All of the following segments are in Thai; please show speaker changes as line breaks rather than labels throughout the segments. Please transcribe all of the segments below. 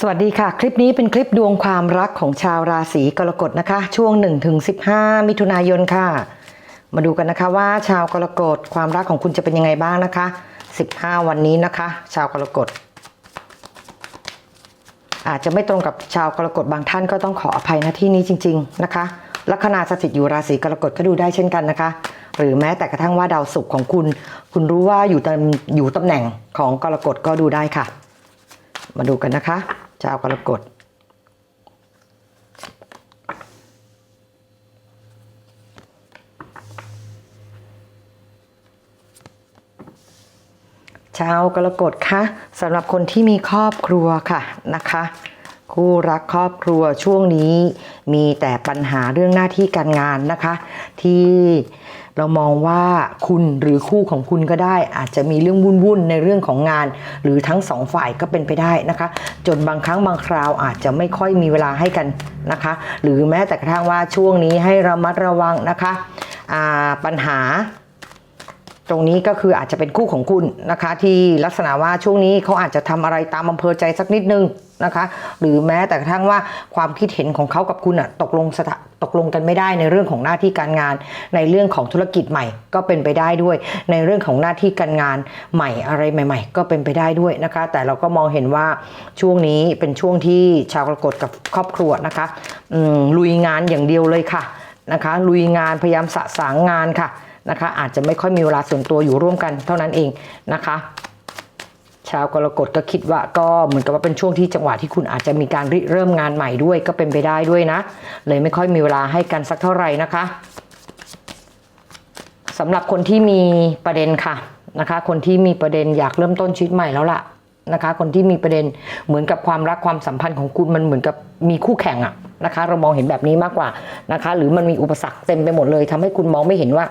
สวัสดีค่ะ คลิปนี้เป็นคลิปดวงความรักของชาวราศีกรกฎนะคะ ช่วง 1-15 มิถุนายนค่ะ มาดูกันนะคะว่าชาวกรกฎความรักของคุณจะเป็นยังไงบ้างนะคะ 15 วันนี้นะคะ ชาวกรกฎอาจจะไม่ตรงกับชาวกรกฎบางท่านก็ต้องขออภัยณที่นี้จริง ๆนะคะลัคนาสถิตอยู่ราศีกรกฎก็ดูได้เช่นกันนะคะ หรือแม้แต่กระทั่งว่าดาวศุกร์ของคุณ คุณรู้ว่าอยู่ตำอยู่ตำแหน่งของกรกฎก็ดูได้ค่ะ มาดูกันนะคะ ชาวกรกฎชาวกรกฎคะสำหรับคนที่มีครอบครัวค่ะนะคะ คู่รักครอบครัวช่วงนี้มีแต่ปัญหาเรื่องหน้าที่การงานนะคะ ที่เรามองว่าคุณหรือคู่ของคุณก็ได้ อาจจะมีเรื่องวุ่นๆในเรื่องของงาน หรือทั้งสองฝ่ายก็เป็นไปได้นะคะ จนบางครั้งบางคราวอาจจะไม่ค่อยมีเวลาให้กันนะคะ หรือแม้แต่กระทั่งว่าช่วงนี้ให้ระมัดระวังนะคะปัญหาตรงนี้ก็คืออาจจะเป็นคู่ของคุณนะคะ ที่ลักษณะว่าช่วงนี้เขาอาจจะทำอะไรตามอำเภอใจสักนิดนึง นะคะหรือแม้แต่กระทั่งว่าความคิดเห็นของเขากับคุณอะตกลงสถาตกลงกันไม่ได้ในเรื่องของหน้าที่การงาน ในเรื่องของธุรกิจใหม่ก็เป็นไปได้ด้วย ในเรื่องของหน้าที่การงานใหม่อะไรใหม่ ๆ ก็เป็นไปได้ด้วยนะคะ แต่เราก็มองเห็นว่าช่วงนี้เป็นช่วงที่ชาวกรกฎกับครอบครัวนะคะลุยงานอย่างเดียวเลยค่ะนะคะลุยงานพยายามสะสางงานค่ะนะคะอาจจะไม่ค่อยมีเวลาส่วนตัวอยู่ร่วมกันเท่านั้นเองนะคะ ชาวกรกฎก็คิดว่าก็เหมือนกับว่าเป็นช่วงที่จังหวะที่คุณอาจจะมีการริเริ่มงานใหม่ด้วยก็เป็นไปได้ด้วยนะ เลยไม่ค่อยมีเวลาให้กันสักเท่าไหร่นะคะสำหรับคนที่มีประเด็นค่ะนะคะ คนที่มีประเด็นอยากเริ่มต้นชีวิตใหม่แล้วล่ะ นะคะ คนที่มีประเด็นเหมือนกับความรักความสัมพันธ์ของคุณมันเหมือนกับมีคู่แข่งอะนะคะ เรามองเห็นแบบนี้มากกว่านะคะ หรือมันมีอุปสรรคเต็มไปหมดเลยทำให้คุณมองไม่เห็นว่า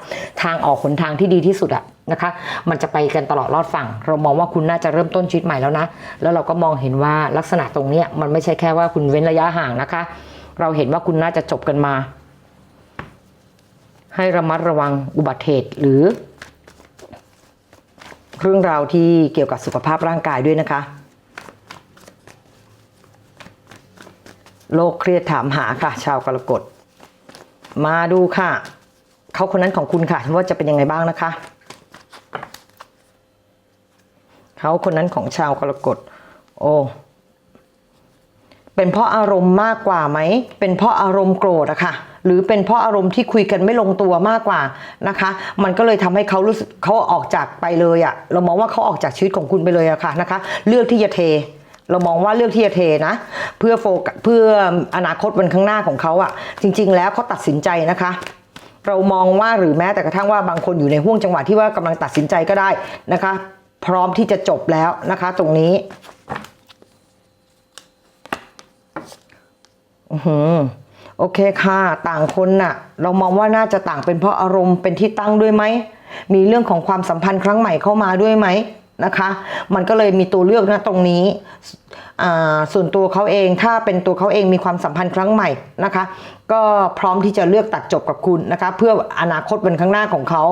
ทางออกหนทางที่ดีที่สุดอะนะคะ มันจะไปกันตลอดรอดฝั่ง เรามองว่าคุณน่าจะเริ่มต้นชีวิตใหม่แล้วนะ แล้วเราก็มองเห็นว่าลักษณะตรงนี้มันไม่ใช่แค่ว่าคุณเว้นระยะห่างนะคะ เราเห็นว่าคุณน่าจะจบกันมา ให้ระมัดระวังอุบัติเหตุหรือ เรื่องราวที่เกี่ยวกับสุขภาพร่างกายด้วยนะคะโรคเครียดถามหาค่ะ ชาวกรกฎมาดูค่ะ เขาคนนั้นของคุณค่ะ ว่าจะเป็นยังไงบ้างนะคะ เขาคนนั้นของชาวกรกฎโอ้เป็นเพราะอารมณ์มากกว่าไหม เป็นเพราะอารมณ์โกรธอะค่ะ หรือเป็นเพราะอารมณ์ที่คุยกันไม่ลงตัวมากกว่านะคะ มันก็เลยทำให้เขารู้สึกเขาออกจากไปเลยอะเรามองว่าเขาออกจากชีวิตของคุณไปเลยอะค่ะนะคะ เลือกที่จะเท เรามองว่าเลือกที่จะเทนะ เพื่อโฟกัสเพื่ออนาคตวันข้างหน้าของเขาอะจริง ๆ แล้วเขาตัดสินใจนะคะเรามองว่าหรือแม้แต่กระทั่งว่าบางคนอยู่ในห่วงจังหวะที่ว่ากำลังตัดสินใจก็ได้นะคะ พร้อมที่จะจบแล้วนะคะ ตรงนี้ อือหือ โอเคค่ะ ต่างคนน่ะ เรามองว่าน่าจะต่างเป็นเพราะอารมณ์เป็นที่ตั้งด้วยไหม มีเรื่องของความสัมพันธ์ครั้งใหม่เข้ามาด้วยไหมนะคะ มันก็เลยมีตัวเลือกนะตรงนี้อ่าส่วนตัวเขาเองถ้าเป็นตัวเขาเองมีความสัมพันธ์ครั้งใหม่นะคะ ก็พร้อมที่จะเลือกตัดจบกับคุณนะคะ เพื่ออนาคตวันข้างหน้าของเขา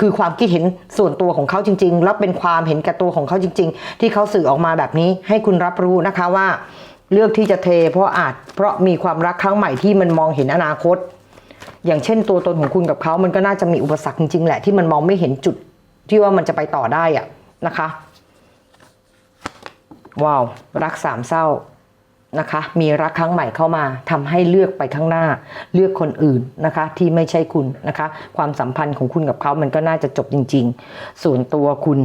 คือความคิดเห็นส่วนตัวของเขาจริง ๆ แล้วเป็นความเห็นแก่ตัวของเขาจริง ๆ ที่เขาสื่อออกมาแบบนี้ให้คุณรับรู้นะคะว่า เลือกที่จะเทเพราะอาจเพราะมีความรักครั้งใหม่ที่มันมองเห็นอนาคต อย่างเช่นตัวตนของคุณกับเขามันก็น่าจะมีอุปสรรคจริงๆแหละที่มันมองไม่เห็นจุดที่ว่ามันจะไปต่อได้อะนะคะว้าวรักสามเศร้านะคะ มีรักครั้งใหม่เข้ามาทำให้เลือกไปข้างหน้า เลือกคนอื่นนะคะ ที่ไม่ใช่คุณนะคะ ความสัมพันธ์ของคุณกับเขามันก็น่าจะจบจริง ๆ ส่วนตัวคุณ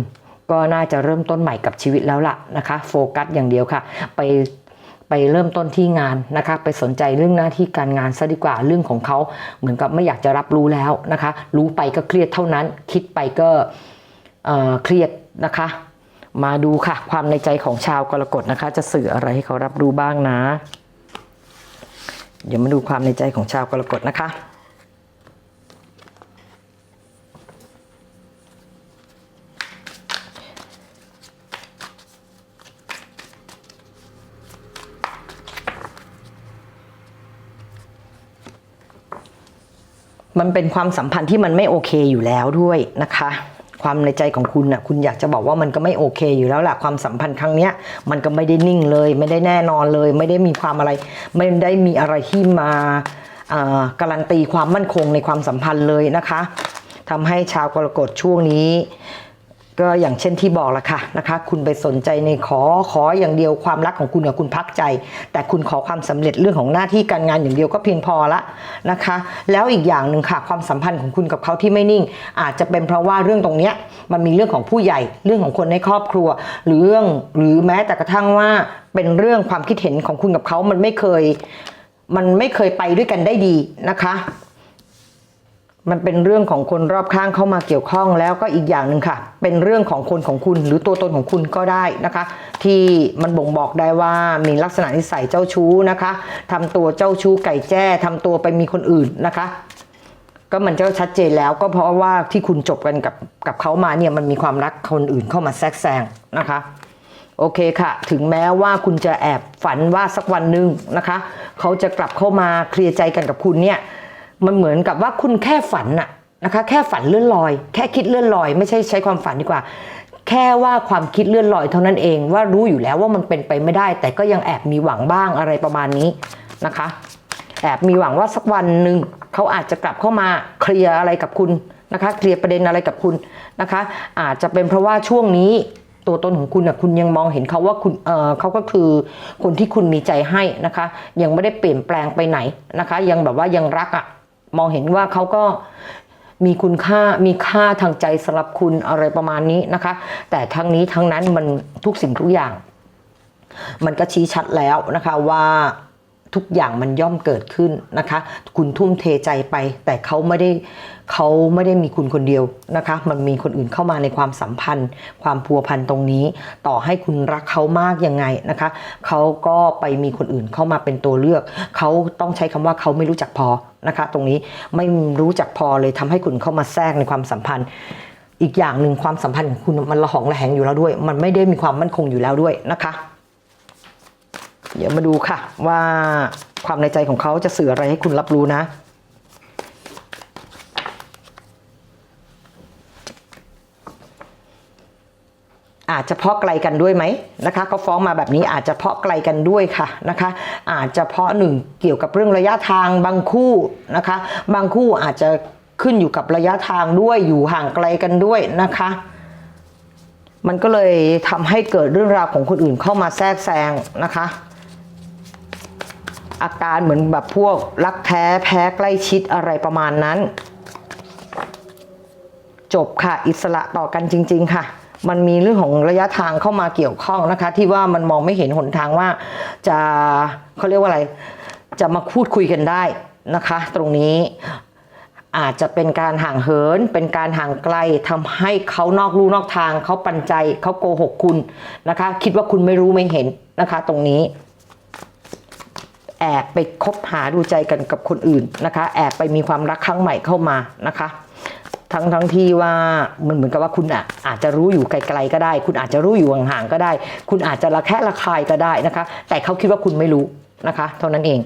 ก็น่าจะเริ่มต้นใหม่กับชีวิตแล้วล่ะนะคะ โฟกัสอย่างเดียวค่ะ ไป ไปเริ่มต้นที่งานนะคะไปสนใจเรื่องหน้าที่การงานซะดีกว่าเรื่องของเขาเหมือนกับไม่อยากจะรับรู้แล้วนะคะ รู้ไปก็เครียดเท่านั้น คิดไปก็เอ่อเครียดนะคะ มาดูค่ะ ความในใจของชาวกรกฎนะคะ จะสื่ออะไรให้เขารับรู้บ้างนะ เดี๋ยวมาดูความในใจของชาวกรกฎนะคะ มันเป็นความสัมพันธ์ที่มันไม่โอเคอยู่แล้วด้วยนะคะ ความในใจของคุณน่ะคุณอยากจะบอกว่ามันก็ไม่โอเคอยู่แล้วแหละความสัมพันธ์ครั้งเนี้ย มันก็ไม่ได้นิ่งเลย ไม่ได้แน่นอนเลย ไม่ได้มีความอะไร ไม่ได้มีอะไรที่มาอ่าการันตีความมั่นคงในความสัมพันธ์เลยนะคะทำให้ชาวกรกฎช่วงนี้ ก็อย่างเช่นที่บอกละค่ะนะคะ คุณไปสนใจในขอขออย่างเดียวความรักของคุณกับคุณพักใจ แต่คุณขอความสำเร็จเรื่องของหน้าที่การงานอย่างเดียวก็เพียงพอละนะคะ แล้วอีกอย่างหนึ่งค่ะความสัมพันธ์ของคุณกับเขาที่ไม่นิ่ง อาจจะเป็นเพราะว่าเรื่องตรงเนี้ยมันมีเรื่องของผู้ใหญ่ เรื่องของคนในครอบครัว หรือเรื่องหรือแม้แต่กระทั่งว่าเป็นเรื่องความคิดเห็นของคุณกับเขามันไม่เคย มันไม่เคยไปด้วยกันได้ดีนะคะ มันเป็นเรื่องของคนรอบข้างเข้ามาเกี่ยวข้องแล้วก็อีกอย่างหนึ่งค่ะ เป็นเรื่องของคนของคุณหรือตัวตนของคุณก็ได้นะคะ ที่มันบ่งบอกได้ว่ามีลักษณะนิสัยเจ้าชู้นะคะทำตัวเจ้าชู้ไก่แจ้ทำตัวไปมีคนอื่นนะคะ ก็มันก็ชัดเจนแล้วก็เพราะว่าที่คุณจบกันกับกับเขามาเนี่ยมันมีความรักคนอื่นเข้ามาแทรกแซงนะคะโอเคค่ะ ถึงแม้ว่าคุณจะแอบฝันว่าสักวันหนึ่งนะคะ เขาจะกลับเข้ามาเคลียร์ใจกันกับคุณเนี่ย มันเหมือนกับว่าคุณแค่ฝันน่ะนะคะ แค่ฝันเลื่อนลอย แค่คิดเลื่อนลอย ไม่ใช่ใช้ความฝันดีกว่า แค่ว่าความคิดเลื่อนลอยเท่านั้นเองว่ารู้อยู่แล้วว่ามันเป็นไปไม่ได้ แต่ก็ยังแอบมีหวังบ้างอะไรประมาณนี้นะคะ แอบมีหวังว่าสักวันหนึ่งเขาอาจจะกลับเข้ามาเคลียร์อะไรกับคุณนะคะ เคลียร์ประเด็นอะไรกับคุณนะคะ อาจจะเป็นเพราะว่าช่วงนี้ตัวตนของคุณนะคุณยังมองเห็นเขาว่าคุณเออเขาก็คือคนที่คุณมีใจให้นะคะ ยังไม่ได้เปลี่ยนแปลงไปไหนนะคะ ยังแบบว่ายังรักอะ่ะ มองเห็นว่าเขาก็มีคุณค่ามีค่าทางใจสำหรับคุณอะไรประมาณนี้นะคะ แต่ทั้งนี้ทั้งนั้นมันทุกสิ่งทุกอย่าง มันก็ชี้ชัดแล้วนะคะว่าทุกอย่างมันย่อมเกิดขึ้นนะคะ คุณทุ่มเทใจไป แต่เขาไม่ได้ เขาไม่ได้มีคุณคนเดียวนะคะ มันมีคนอื่นเข้ามาในความสัมพันธ์ ความพัวพันตรงนี้ ต่อให้คุณรักเขามากยังไงนะคะเขาก็ไปมีคนอื่นเข้ามาเป็นตัวเลือก เขาต้องใช้คำว่าเขาไม่รู้จักพอนะคะ ตรงนี้ไม่รู้จักพอเลยทำให้คุณเข้ามาแทรกในความสัมพันธ์อีกอย่างหนึ่งความสัมพันธ์ของคุณมันระหองระแหงอยู่แล้วด้วย มันไม่ได้มีความมั่นคงอยู่แล้วด้วยนะคะ เดี๋ยวมาดูค่ะ ว่าความในใจของเขาจะสื่ออะไรให้คุณรับรู้นะ อาจจะเพาะไกลกันด้วยไหมนะคะเขาฟ้องมาแบบนี้อาจจะเพาะไกลกันด้วยค่ะนะคะ อาจจะเพาะหนึ่งเกี่ยวกับเรื่องระยะทางบางคู่นะคะ บางคู่อาจจะขึ้นอยู่กับระยะทางด้วยอยู่ห่างไกลกันด้วยนะคะ มันก็เลยทำให้เกิดเรื่องราวของคนอื่นเข้ามาแทรกแซงนะคะ อาการเหมือนแบบพวกรักแท้แพ้ใกล้ชิดอะไรประมาณนั้น จบค่ะอิสระต่อกันจริง ๆ ค่ะ มันมีเรื่องของระยะทางเข้ามาเกี่ยวข้องนะคะ ที่ว่ามันมองไม่เห็นหนทางว่าจะเขาเรียกว่าอะไร จะมาพูดคุยกันได้นะคะ ตรงนี้อาจจะเป็นการห่างเหิน เป็นการห่างไกลทำให้เขานอกลู่นอกทางเขาปันใจเขาโกหกคุณนะคะ คิดว่าคุณไม่รู้ไม่เห็นนะคะ ตรงนี้ แอบไปคบหาดูใจกันกับคนอื่นนะคะ แอบไปมีความรักครั้งใหม่เข้ามานะคะ ทั้งทั้งที่ว่ามันเหมือนกับว่าคุณอะอาจจะรู้อยู่ไกลๆก็ได้ คุณอาจจะรู้อยู่ห่างๆก็ได้ คุณอาจจะระแคะระคายก็ได้นะคะ แต่เขาคิดว่าคุณไม่รู้นะคะ เท่านั้นเอง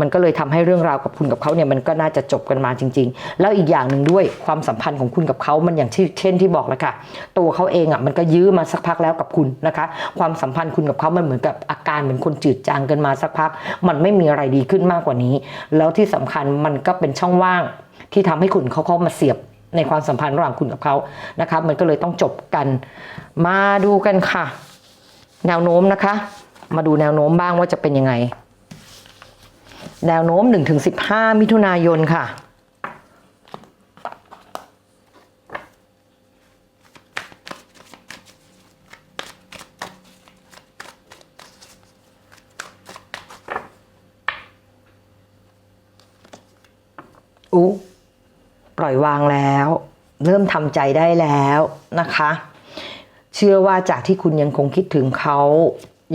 มันก็เลยทำให้เรื่องราวกับคุณกับเขาเนี่ยมันก็น่าจะจบกันมาจริง ๆ แล้วอีกอย่างหนึ่งด้วยความสัมพันธ์ของคุณกับเขามันอย่างที่เช่นที่บอกแล้วค่ะ ตัวเขาเองอะมันก็ยื้อมาสักพักแล้วกับคุณนะคะ ความสัมพันธ์คุณกับเขามันเหมือนกับอาการเหมือนคนจืดจางกันมาสักพัก มันไม่มีอะไรดีขึ้นมากกว่านี้ แล้วที่สำคัญมันก็เป็นช่องว่างที่ทำให้คุณเขาเข้ามาเสียบ ในความสัมพันธ์ระหว่างคุณกับเขานะคะมันก็เลยต้องจบกัน มาดูกันค่ะ แนวโน้มนะคะ มาดูแนวโน้มบ้างว่าจะเป็นยังไง แนวโน้ม 1-15 มิถุนายนค่ะอู้ ล่อยวางแล้ว เริ่มทำใจได้แล้วนะคะ เชื่อว่าจากที่คุณยังคงคิดถึงเขา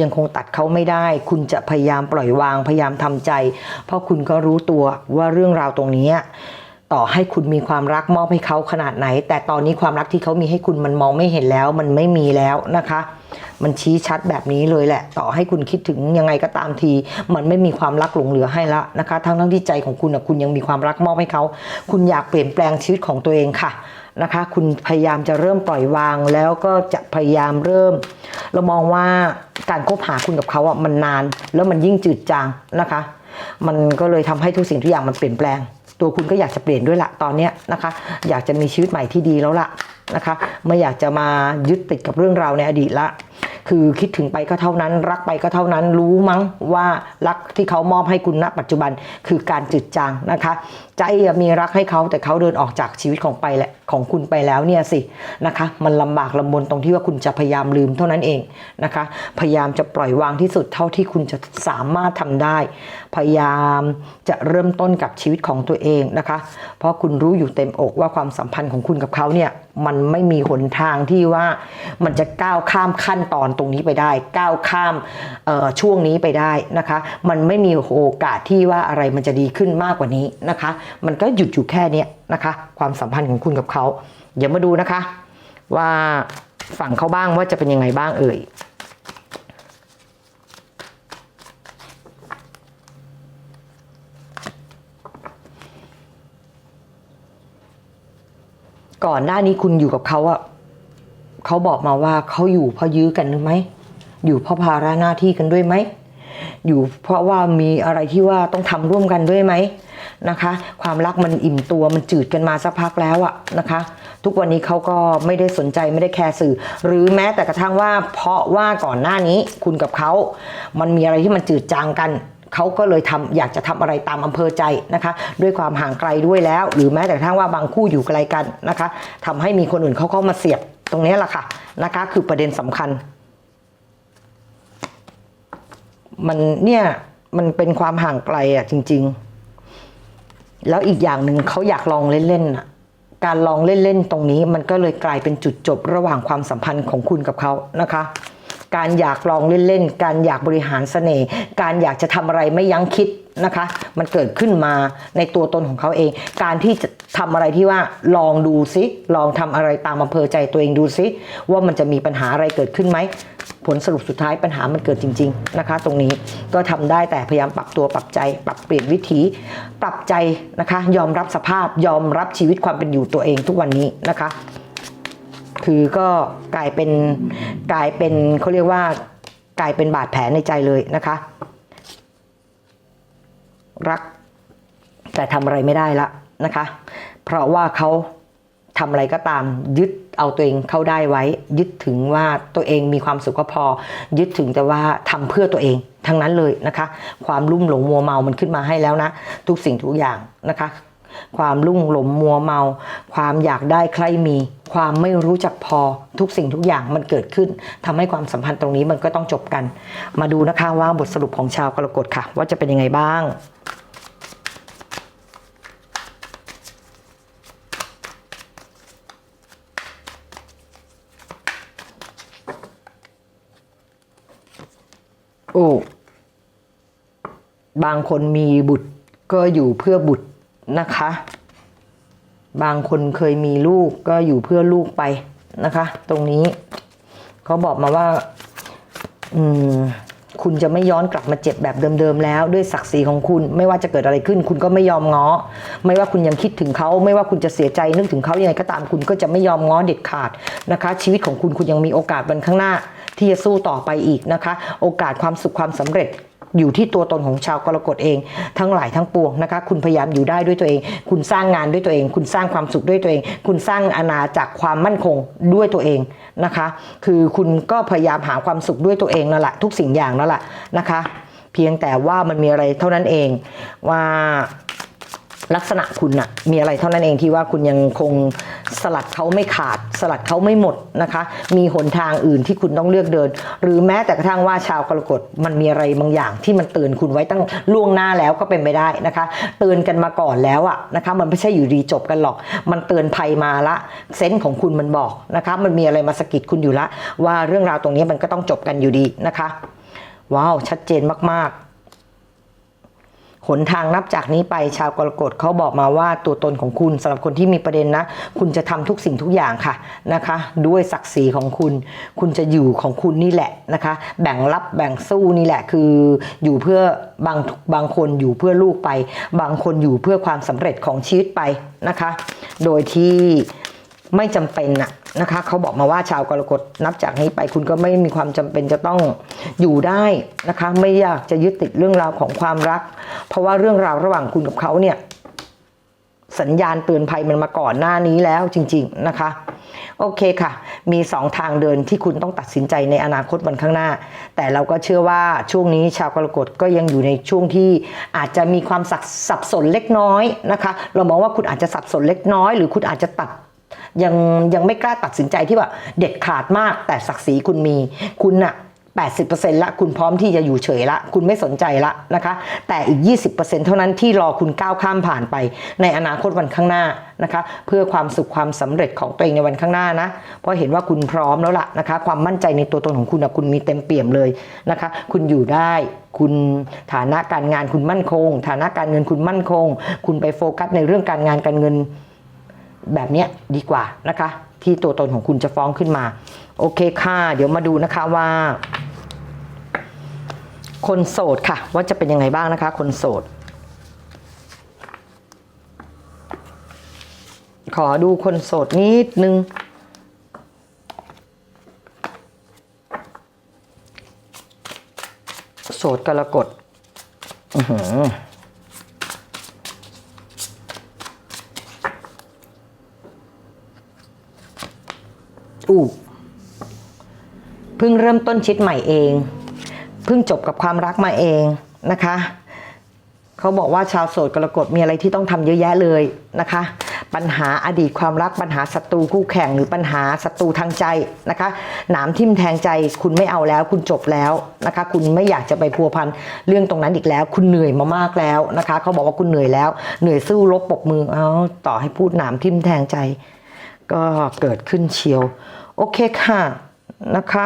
ยังคงตัดเขาไม่ได้ คุณจะพยายามปล่อยวางพยายามทำใจ เพราะคุณก็รู้ตัวว่าเรื่องราวตรงนี้ ต่อให้คุณมีความรักมอบให้เขาขนาดไหน แต่ตอนนี้ความรักที่เขามีให้คุณมันมองไม่เห็นแล้ว มันไม่มีแล้วนะคะ มันชี้ชัดแบบนี้เลยแหละ ต่อให้คุณคิดถึงยังไงก็ตามที มันไม่มีความรักหลงเหลือให้ละนะคะ ทั้งทั้งที่ใจของคุณนะคุณยังมีความรักมอบให้เขา คุณอยากเปลี่ยนแปลงชีวิตของตัวเองค่ะนะคะ คุณพยายามจะเริ่มปล่อยวางแล้วก็จะพยายามเริ่ม เรามองว่าการคบหาคุณกับเขาอะมันนาน แล้วมันยิ่งจืดจางนะคะ มันก็เลยทำให้ทุกสิ่งทุกอย่างมันเปลี่ยนแปลง ตัวคุณก็อยากจะเปลี่ยนด้วยละตอนนี้นะคะ อยากจะมีชีวิตใหม่ที่ดีแล้วละนะคะไม่อยากจะมายึดติดกับเรื่องราวในอดีตละ คือคิดถึงไปก็เท่านั้น รักไปก็เท่านั้นรู้มั้งว่ารักที่เขามอบให้คุณณปัจจุบันคือการจืดจางนะคะ ใจมีรักให้เขาแต่เขาเดินออกจากชีวิตของไปแหละ ของคุณไปแล้วเนี่ยสินะคะ มันลำบากลำบนตรงที่ว่าคุณจะพยายามลืมเท่านั้นเองนะคะ พยายามจะปล่อยวางที่สุดเท่าที่คุณจะสามารถทำได้ พยายามจะเริ่มต้นกับชีวิตของตัวเองนะคะ เพราะคุณรู้อยู่เต็มอกว่าความสัมพันธ์ของคุณกับเขาเนี่ยมันไม่มีหนทางที่ว่ามันจะก้าวข้ามขั้นตอนตรงนี้ไปได้ ก้าวข้ามช่วงนี้ไปได้นะคะ มันไม่มีโอกาสที่ว่าอะไรมันจะดีขึ้นมากกว่านี้นะคะ มันก็หยุดอยู่แค่เนี้ย นะคะ ความสัมพันธ์ของคุณกับเขาเดี๋ยวมาดูนะคะ ว่าฝั่งเขาบ้างว่าจะเป็นยังไงบ้างเอ่ยก่อนหน้านี้คุณอยู่กับเขาอะเขาบอกมาว่าเขาอยู่เพราะยื้อกันหรือไหม อยู่เพราะภาระหน้าที่กันด้วยไหม อยู่เพราะว่ามีอะไรที่ว่าต้องทำร่วมกันด้วยไหม นะคะ ความรักมันอิ่มตัวมันจืดกันมาสักพักแล้วอะนะคะ ทุกวันนี้เขาก็ไม่ได้สนใจไม่ได้แคร์สื่อ หรือแม้แต่กระทั่งว่า เพราะว่าก่อนหน้านี้คุณกับเขา มันมีอะไรที่มันจืดจางกันเขาก็เลยทำอยากจะทำอะไรตามอำเภอใจนะคะ ด้วยความห่างไกลด้วยแล้ว หรือแม้แต่กระทั่งว่าบางคู่อยู่ไกลกันนะคะทำให้มีคนอื่นเขาเข้ามาเสียบตรงนี้แหละค่ะนะคะ คือประเด็นสำคัญ มันเนี่ยมันเป็นความห่างไกลอะจริง ๆ แล้วอีกอย่างหนึ่งเขาอยากลองเล่นๆน่ะการลองเล่นๆตรงนี้มันก็เลยกลายเป็นจุดจบระหว่างความสัมพันธ์ของคุณกับเขานะคะการอยากลองเล่นๆ การอยากบริหารเสน่ห์ การอยากจะทำอะไรไม่ยั้งคิด นะคะ มันเกิดขึ้นมาในตัวตนของเขาเอง การที่จะทำอะไรที่ว่าลองดูซิลองทำอะไรตามอำเภอใจตัวเองดูซิว่ามันจะมีปัญหาอะไรเกิดขึ้นไหมผลสรุปสุดท้ายปัญหามันเกิดจริง ๆนะคะ ตรงนี้ก็ทำได้แต่พยายามปรับตัวปรับใจ ปรับเปลี่ยนวิถีปรับใจนะคะ ยอมรับสภาพยอมรับชีวิตความเป็นอยู่ตัวเองทุกวันนี้นะคะ คือก็กลายเป็นกลายเป็นเขาเรียกว่ากลายเป็นบาดแผลในใจเลยนะคะ รัก แต่ทำอะไรไม่ได้ละนะคะ เพราะว่าเขาทำอะไรก็ตามยึดเอาตัวเองเข้าได้ไว้ ยึดถึงว่าตัวเองมีความสุขก็พอ ยึดถึงแต่ว่าทำเพื่อตัวเองทั้งนั้นเลยนะคะ ความลุ่มหลงมัวเมามันขึ้นมาให้แล้วนะ ทุกสิ่งทุกอย่างนะคะ ความลุ่งหลงมัวเมา ความอยากได้ใครมี ความไม่รู้จักพอทุกสิ่งทุกอย่างมันเกิดขึ้นทำให้ความสัมพันธ์ตรงนี้มันก็ต้องจบกัน มาดูนะคะว่าบทสรุปของชาวกรกฎค่ะ ว่าจะเป็นยังไงบ้างโอ้บางคนมีบุตรก็อยู่เพื่อบุตร นะคะ บางคนเคยมีลูกก็อยู่เพื่อลูกไปนะคะ ตรงนี้เขาบอกมาว่า อืมคุณจะไม่ย้อนกลับมาเจ็บแบบเดิมๆแล้ว ด้วยศักดิ์ศรีของคุณ ไม่ว่าจะเกิดอะไรขึ้น คุณก็ไม่ยอมง้อ ไม่ว่าคุณยังคิดถึงเขา ไม่ว่าคุณจะเสียใจนึกถึงเขายังไงก็ตามคุณก็จะไม่ยอมง้อเด็ดขาดนะคะ ชีวิตของคุณคุณยังมีโอกาสวันข้างหน้า ที่จะสู้ต่อไปอีกนะคะ โอกาสความสุขความสำเร็จ อยู่ที่ตัวตนของชาวกรกฎเอง ทั้งหลายทั้งปวงนะคะ คุณพยายามอยู่ได้ด้วยตัวเอง คุณสร้างงานด้วยตัวเอง คุณสร้างความสุขด้วยตัวเอง คุณสร้างอาณาจักรความมั่นคงด้วยตัวเองนะคะ คือคุณก็พยายามหาความสุขด้วยตัวเองนั่นแหละทุกสิ่งอย่างนั่นแหละนะคะ เพียงแต่ว่ามันมีอะไรเท่านั้นเองว่า ลักษณะคุณน่ะมีอะไรเท่านั้นเองที่ว่าคุณยังคงสลัดเขาไม่ขาด สลัดเขาไม่หมดนะคะ มีหนทางอื่นที่คุณต้องเลือกเดิน หรือแม้แต่กระทั่งว่าชาวกรกฎมันมีอะไรบางอย่างที่มันเตือนคุณไว้ตั้งล่วงหน้าแล้วก็เป็นไปได้นะคะ เตือนกันมาก่อนแล้วอะนะคะ มันไม่ใช่อยู่ดีจบกันหรอก มันเตือนภัยมาละเซนส์ของคุณมันบอกนะคะ มันมีอะไรมาสะกิดคุณอยู่ละว่าเรื่องราวตรงนี้มันก็ต้องจบกันอยู่ดีนะคะ ว้าวชัดเจนมากๆ หนทางนับจากนี้ไปชาวกรกฎเขาบอกมาว่าตัวตนของคุณสำหรับคนที่มีประเด็นนะ คุณจะทำทุกสิ่งทุกอย่างค่ะนะคะ ด้วยศักดิ์ศรีของคุณ คุณจะอยู่ของคุณนี่แหละนะคะ แบ่งรับแบ่งสู้นี่แหละคืออยู่เพื่อบางบางคนอยู่เพื่อลูกไป บางคนอยู่เพื่อความสำเร็จของชีวิตไปนะคะ โดยที่ไม่จำเป็นอะ นะคะเขาบอกมาว่าชาวกรกฎนับจากนี้ไปคุณก็ไม่มีความจำเป็นจะต้องอยู่ได้นะคะ ไม่อยากจะยึดติดเรื่องราวของความรัก เพราะว่าเรื่องราวระหว่างคุณกับเขาเนี่ย สัญญาณเตือนภัยมันมาก่อนหน้านี้แล้วจริง ๆนะคะโอเคค่ะ มีสองทางเดินที่คุณต้องตัดสินใจในอนาคตวันข้างหน้า แต่เราก็เชื่อว่าช่วงนี้ชาวกรกฎก็ยังอยู่ในช่วงที่อาจจะมีความสับสับสนเล็กน้อยนะคะ เรามองว่าคุณอาจจะสับสนเล็กน้อย หรือคุณอาจจะตัด ยังยังไม่กล้าตัดสินใจที่ว่าเด็ดขาดมากแต่ศักดิ์ศรีคุณมีคุณน่ะ80%ละคุณพร้อมที่จะอยู่เฉยละ คุณไม่สนใจละนะคะ แต่อีก 20%เท่านั้นที่รอคุณก้าวข้ามผ่านไป ในอนาคตวันข้างหน้านะคะ เพื่อความสุขความสำเร็จของตัวเองในวันข้างหน้านะ เพราะเห็นว่าคุณพร้อมแล้วล่ะนะคะ ความมั่นใจในตัวตนของคุณนะคุณมีเต็มเปี่ยมเลยนะคะ คุณอยู่ได้คุณฐานะการงานคุณมั่นคง ฐานะการเงินคุณมั่นคง คุณไปโฟกัสในเรื่องการงานการเงิน แบบนี้ดีกว่านะคะ ที่ตัวตนของคุณจะฟ้องขึ้นมา โอเคค่ะ เดี๋ยวมาดูนะคะว่า คนโสดค่ะ ว่าจะเป็นยังไงบ้างนะคะ คนโสด ขอดูคนโสดนิดนึงโสดกรกฎอือหือ อู้เพิ่งเริ่มต้นชิดใหม่เอง เพิ่งจบกับความรักมาเองนะคะเขาบอกว่าชาวโสดกรกฎมีอะไรที่ต้องทำเยอะแยะเลยนะคะ ปัญหาอดีตความรักปัญหาศัตรูคู่แข่งหรือปัญหาศัตรูทางใจนะคะ หนามทิ่มแทงใจคุณไม่เอาแล้ว คุณจบแล้วนะคะ คุณไม่อยากจะไปพัวพันเรื่องตรงนั้นอีกแล้ว คุณเหนื่อยมามากแล้วนะคะเขาบอกว่าคุณเหนื่อยแล้ว เหนื่อยสู้รบปกมือเอาต่อให้พูดหนามทิ่มแทงใจ ก็เกิดขึ้นเชียว โอเคค่ะนะคะ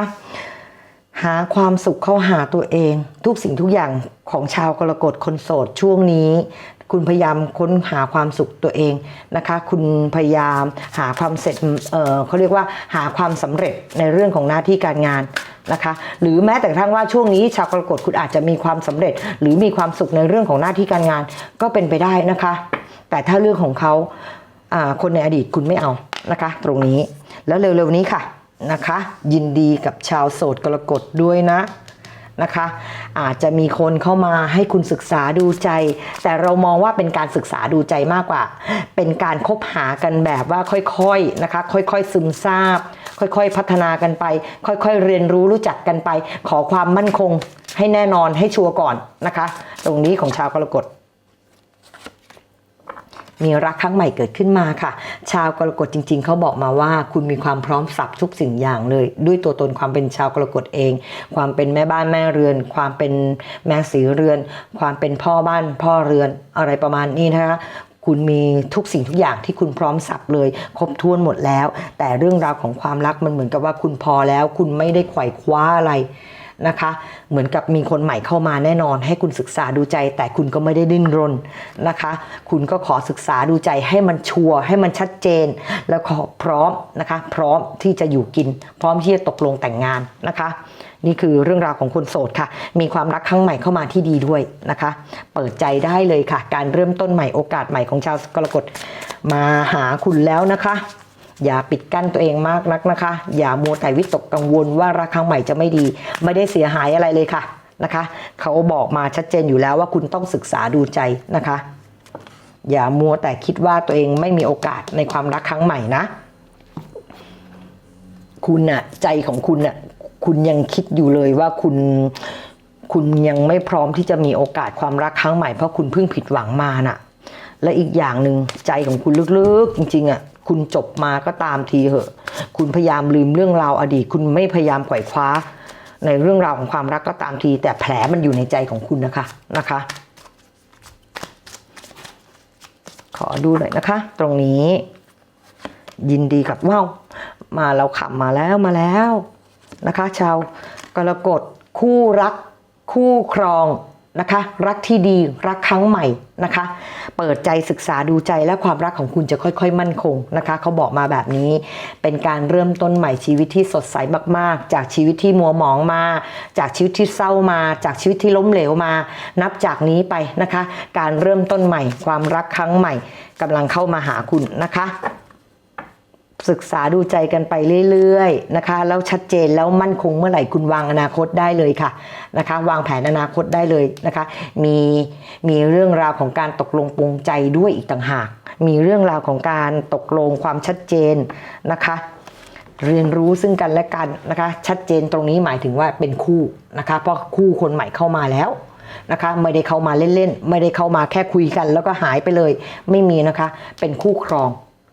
หาความสุขเข้าหาตัวเอง ทุกสิ่งทุกอย่างของชาวกรกฎคนโสดช่วงนี้ คุณพยายามค้นหาความสุขตัวเองนะคะ คุณพยายามหาความเสร็จเเขาเรียกว่าหาความสำเร็จในเรื่องของหน้าที่การงานนะคะ หรือแม้แต่กระทั่งว่าช่วงนี้ ชาวกรกฎคุณอาจจะมีความสำเร็จ หรือมีความสุขในเรื่องของหน้าที่การงานก็เป็นไปได้นะคะ แต่ถ้าเรื่องของเขาคนในอดีตคุณไม่เอานะคะ ตรงนี้ แล้วเร็วๆนี้ค่ะนะคะ ยินดีกับชาวโสดกรกฎด้วยนะนะคะ อาจจะมีคนเข้ามาให้คุณศึกษาดูใจ แต่เรามองว่าเป็นการศึกษาดูใจมากกว่า เป็นการคบหากันแบบว่าค่อยๆนะคะ ค่อยๆซึมซาบ ค่อยๆพัฒนากันไป ค่อยๆเรียนรู้รู้จักกันไป ขอความมั่นคงให้แน่นอนให้ชัวร์ก่อนนะคะ ตรงนี้ของชาวกรกฎ มีรักครั้งใหม่เกิดขึ้นมาค่ะ ชาวกรกฎจริง ๆเขาบอกมาว่า คุณมีความพร้อมสับทุกสิ่งอย่างเลย ด้วยตัวตนความเป็นชาวกรกฎเอง ความเป็นแม่บ้านแม่เรือน ความเป็นแม่สีเรือน ความเป็นพ่อบ้านพ่อเรือนอะไรประมาณนี้นะคะคุณมีทุกสิ่งทุกอย่างที่คุณพร้อมสับเลย ครบถ้วนหมดแล้ว แต่เรื่องราวของความรักมันเหมือนกับว่าคุณพอแล้ว คุณไม่ได้ไขว่คว้าอะไร นะคะ เหมือนกับมีคนใหม่เข้ามาแน่นอน ให้คุณศึกษาดูใจ แต่คุณก็ไม่ได้ดิ้นรนนะคะ คุณก็ขอศึกษาดูใจให้มันชัวร์ให้มันชัดเจน แล้วขอพร้อมนะคะ พร้อมที่จะอยู่กิน พร้อมที่จะตกลงแต่งงานนะคะนี่คือเรื่องราวของคนโสดค่ะ มีความรักครั้งใหม่เข้ามาที่ดีด้วยนะคะ เปิดใจได้เลยค่ะ การเริ่มต้นใหม่โอกาสใหม่ของชาวกรกฎมาหาคุณแล้วนะคะ อย่าปิดกั้นตัวเองมากนักนะคะ อย่ามัวแต่วิตกกังวลว่ารักครั้งใหม่จะไม่ดี ไม่ได้เสียหายอะไรเลยค่ะนะคะเขาบอกมาชัดเจนอยู่แล้วว่าคุณต้องศึกษาดูใจนะคะ อย่ามัวแต่คิดว่าตัวเองไม่มีโอกาสในความรักครั้งใหม่นะ คุณน่ะใจของคุณน่ะคุณยังคิดอยู่เลยว่าคุณคุณยังไม่พร้อมที่จะมีโอกาสความรักครั้งใหม่เพราะคุณเพิ่งผิดหวังมาน่ะ และอีกอย่างหนึ่งใจของคุณลึกๆ จริงๆอะ คุณจบมาก็ตามทีเหอะ คุณพยายามลืมเรื่องราวอดีต คุณไม่พยายามไขว่คว้า ในเรื่องราวของความรักก็ตามที แต่แผลมันอยู่ในใจของคุณนะคะนะคะ ขอดูหน่อยนะคะ ตรงนี้ ยินดีกับว้าวมาเราขับมาแล้วมาแล้วนะคะ ชาวกรกฎคู่รักคู่ครอง นะคะ รักที่ดีรักครั้งใหม่นะคะ เปิดใจศึกษาดูใจและความรักของคุณจะค่อยๆ มั่นคงนะคะ เขาบอกมาแบบนี้ เป็นการเริ่มต้นใหม่ชีวิตที่สดใสมากๆ จากชีวิตที่มัวหมองมา จากชีวิตที่เศร้ามา จากชีวิตที่ล้มเหลวมา นับจากนี้ไปนะคะ การเริ่มต้นใหม่ ความรักครั้งใหม่กำลังเข้ามาหาคุณนะคะ ศึกษาดูใจกันไปเรื่อยๆนะคะแล้วชัดเจนแล้วมั่นคงเมื่อไหร่คุณวางอนาคตได้เลยค่ะนะคะ วางแผนอนาคตได้เลยนะคะ มีมีเรื่องราวของการตกลงปรงใจด้วยอีกต่างหาก มีเรื่องราวของการตกลงความชัดเจนนะคะเรียนรู้ซึ่งกันและกันนะคะ ชัดเจนตรงนี้หมายถึงว่าเป็นคู่นะคะ เพราะคู่คนใหม่เข้ามาแล้วนะคะ ไม่ได้เข้ามาเล่นๆ ไม่ได้เข้ามาแค่คุยกัน แล้วก็หายไปเลย ไม่มีนะคะ เป็นคู่ครอง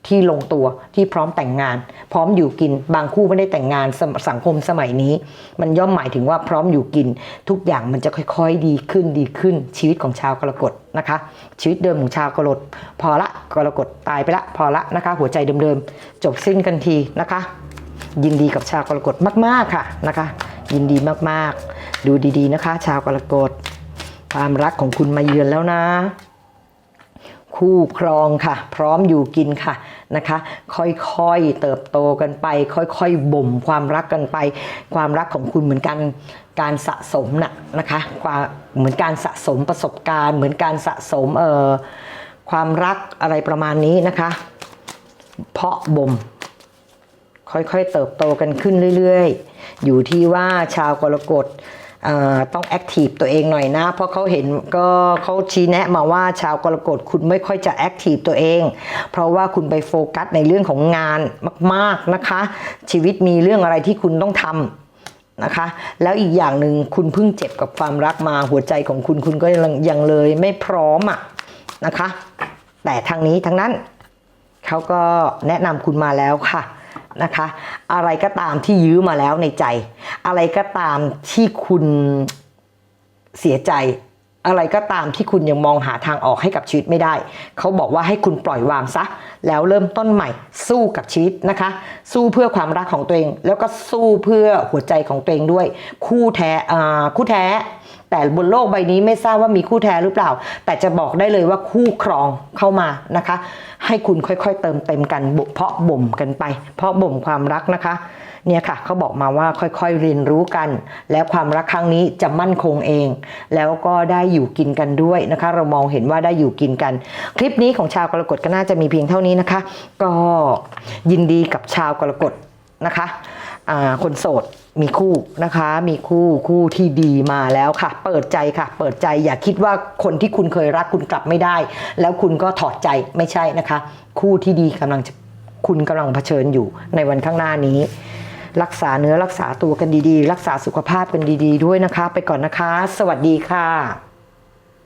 ที่ลงตัวที่พร้อมแต่งงาน พร้อมอยู่กิน บางคู่ไม่ได้แต่งงานสสังคมสมัยนี้ มันย่อมหมายถึงว่าพร้อมอยู่กิน ทุกอย่างมันจะค่อยๆดีขึ้นดีขึ้น ชีวิตของชาวกรกฎนะคะ ชีวิตเดิมของชาวกรกฎพอละกรกฎตายไปละพอละนะคะ หัวใจเดิมๆจบสิ้นกันทีนะคะ ยินดีกับชาวกรกฎมากๆค่ะนะคะ ยินดีมากๆ ดูดีๆนะคะ ชาวกรกฎความรักของคุณมาเยือนแล้วนะ คู่ครองค่ะ พร้อมอยู่กินค่ะ นะคะ ค่อยๆเติบโตกันไป ค่อยๆบ่มความรักกันไป ความรักของคุณเหมือนกันการสะสมนะนะคะความเหมือนการสะสมประสบการณ์ เหมือนการสะสมเอ่อความรักอะไรประมาณนี้นะคะ เพาะบ่มค่อยๆเติบโตกันขึ้นเรื่อยๆ อยู่ที่ว่าชาวกรกฎ ต้องแอคทีฟตัวเองหน่อยนะ เพราะเขาเห็นก็เขาชี้แนะมาว่าชาวกรกฎคุณไม่ค่อยจะแอคทีฟตัวเอง เพราะว่าคุณไปโฟกัสในเรื่องของงานมาก ๆนะคะ ชีวิตมีเรื่องอะไรที่คุณต้องทำนะคะแล้วอีกอย่างหนึ่งคุณเพิ่งเจ็บกับความรักมาหัวใจของคุณคุณก็ยังยังเลยไม่พร้อมอะนะคะ แต่ทางนี้ทั้งนั้นเขาก็แนะนำคุณมาแล้วค่ะ นะคะ อะไรก็ตามที่ยื้อมาแล้วในใจ อะไรก็ตามที่คุณเสียใจ อะไรก็ตามที่คุณยังมองหาทางออกให้กับชีวิตไม่ได้ เขาบอกว่าให้คุณปล่อยวางซะ แล้วเริ่มต้นใหม่ สู้กับชีวิตนะคะ สู้เพื่อความรักของตัวเอง แล้วก็สู้เพื่อหัวใจของตัวเองด้วย คู่แท้คู่แท้ แต่บนโลกใบนี้ไม่ทราบว่ามีคู่แท้หรือเปล่า แต่จะบอกได้เลยว่าคู่ครองเข้ามานะคะ ให้คุณค่อยๆ เติมเต็มกันเพาะบ่มกันไป เพาะบ่มความรักนะคะเนี่ยค่ะเขาบอกมาว่าค่อยๆเรียนรู้กัน แล้วความรักครั้งนี้จะมั่นคงเอง แล้วก็ได้อยู่กินกันด้วยนะคะ เรามองเห็นว่าได้อยู่กินกัน คลิปนี้ของชาวกรกฎก็น่าจะมีเพียงเท่านี้นะคะ ก็ยินดีกับชาวกรกฎนะคะ คนโสดมีคู่นะคะ มีคู่คู่ที่ดีมาแล้วค่ะ เปิดใจค่ะ เปิดใจอย่าคิดว่าคนที่คุณเคยรักคุณกลับไม่ได้ แล้วคุณก็ถอดใจไม่ใช่นะคะ คู่ที่ดีกำลังคุณกำลังเผชิญอยู่ในวันข้างหน้านี้ รักษาเนื้อรักษาตัวกันดีๆ รักษาสุขภาพกันดี ๆ ด้วยนะคะ ไปก่อนนะคะ สวัสดีค่ะ